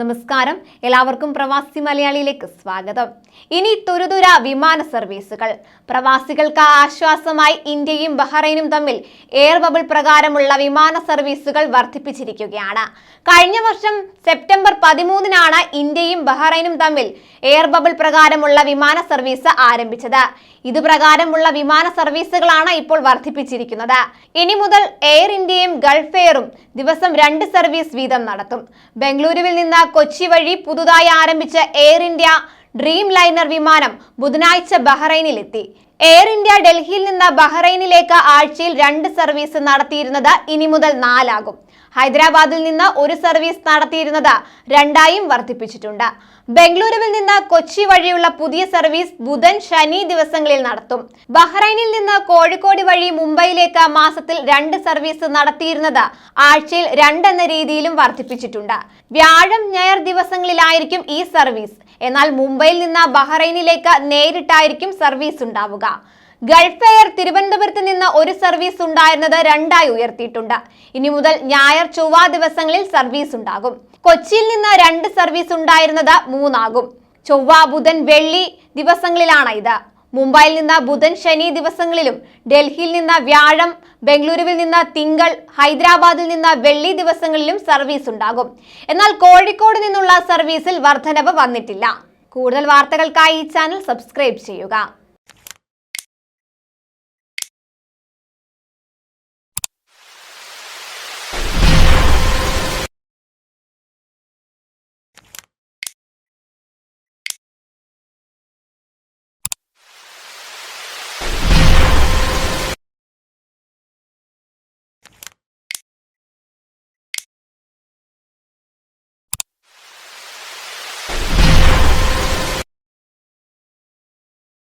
നമസ്കാരം. എല്ലാവർക്കും പ്രവാസി മലയാളിയിലേക്ക് സ്വാഗതം. ഇനി തുരുതുര വിമാന സർവീസുകൾ. പ്രവാസികൾക്ക് ആശ്വാസമായി ഇന്ത്യയും ബഹ്റൈനും തമ്മിൽ എയർ ബബിൾ പ്രകാരമുള്ള വിമാന സർവീസുകൾ വർദ്ധിപ്പിച്ചിരിക്കുകയാണ്. കഴിഞ്ഞ വർഷം സെപ്റ്റംബർ പതിമൂന്നിനാണ് ഇന്ത്യയും ബഹ്റൈനും തമ്മിൽ എയർ ബബിൾ പ്രകാരമുള്ള വിമാന സർവീസ് ആരംഭിച്ചത്. ഇത് പ്രകാരമുള്ള വിമാന സർവീസുകളാണ് ഇപ്പോൾ വർദ്ധിപ്പിച്ചിരിക്കുന്നത്. ഇനി മുതൽ എയർ ഇന്ത്യയും ഗൾഫ് എയറും ദിവസം രണ്ട് സർവീസ് വീതം നടത്തും. ബംഗളൂരുവിൽ നിന്ന് കൊച്ചി വഴി പുതുതായി ആരംഭിച്ച എയർ ഇന്ത്യ ഡ്രീം ലൈനർ വിമാനം ബുധനാഴ്ച ബഹ്റൈനിലെത്തി. എയർ ഇന്ത്യ ഡൽഹിയിൽ നിന്ന് ബഹ്റൈനിലേക്ക് ആഴ്ചയിൽ രണ്ട് സർവീസ് നടത്തിയിരുന്നത് ഇനി മുതൽ നാലാകും. ഹൈദരാബാദിൽ നിന്ന് ഒരു സർവീസ് നടത്തിയിരുന്നത് രണ്ടായും വർദ്ധിപ്പിച്ചിട്ടുണ്ട്. ബംഗളൂരുവിൽ നിന്ന് കൊച്ചി വഴിയുള്ള പുതിയ സർവീസ് ബുധൻ ശനി ദിവസങ്ങളിൽ നടത്തും. ബഹ്റൈനിൽ നിന്ന് കോഴിക്കോട് വഴി മുംബൈയിലേക്ക് മാസത്തിൽ രണ്ട് സർവീസ് നടത്തിയിരുന്നത് ആഴ്ചയിൽ രണ്ടെന്ന രീതിയിലും വർദ്ധിപ്പിച്ചിട്ടുണ്ട്. വ്യാഴം ഞായർ ദിവസങ്ങളിലായിരിക്കും ഈ സർവീസ്. എന്നാൽ മുംബൈയിൽ നിന്ന് ബഹ്റൈനിലേക്ക് നേരിട്ടായിരിക്കും സർവീസ് ഉണ്ടാവുക. ഗൾഫ് എയർ തിരുവനന്തപുരത്ത് നിന്ന് ഒരു സർവീസ് ഉണ്ടായിരുന്നത് രണ്ടായി ഉയർത്തിയിട്ടുണ്ട്. ഇനി മുതൽ ഞായർ ചൊവ്വ ദിവസങ്ങളിൽ സർവീസ് ഉണ്ടാകും. കൊച്ചിയിൽ നിന്ന് രണ്ട് സർവീസ് ഉണ്ടായിരുന്നത് മൂന്നാകും. ചൊവ്വ ബുധൻ വെള്ളി ദിവസങ്ങളിലാണ് ഇത്. മുംബൈയിൽ നിന്ന് ബുധൻ ശനി ദിവസങ്ങളിലും ഡൽഹിയിൽ നിന്ന് വ്യാഴം ബംഗളൂരുവിൽ നിന്ന് തിങ്കൾ ഹൈദരാബാദിൽ നിന്ന് വെള്ളി ദിവസങ്ങളിലും സർവീസ് ഉണ്ടാകും. എന്നാൽ കോഴിക്കോട് നിന്നുള്ള സർവീസിൽ വർധനവ് വന്നിട്ടില്ല. കൂടുതൽ വാർത്തകൾക്കായി ഈ ചാനൽ സബ്സ്ക്രൈബ് ചെയ്യുക.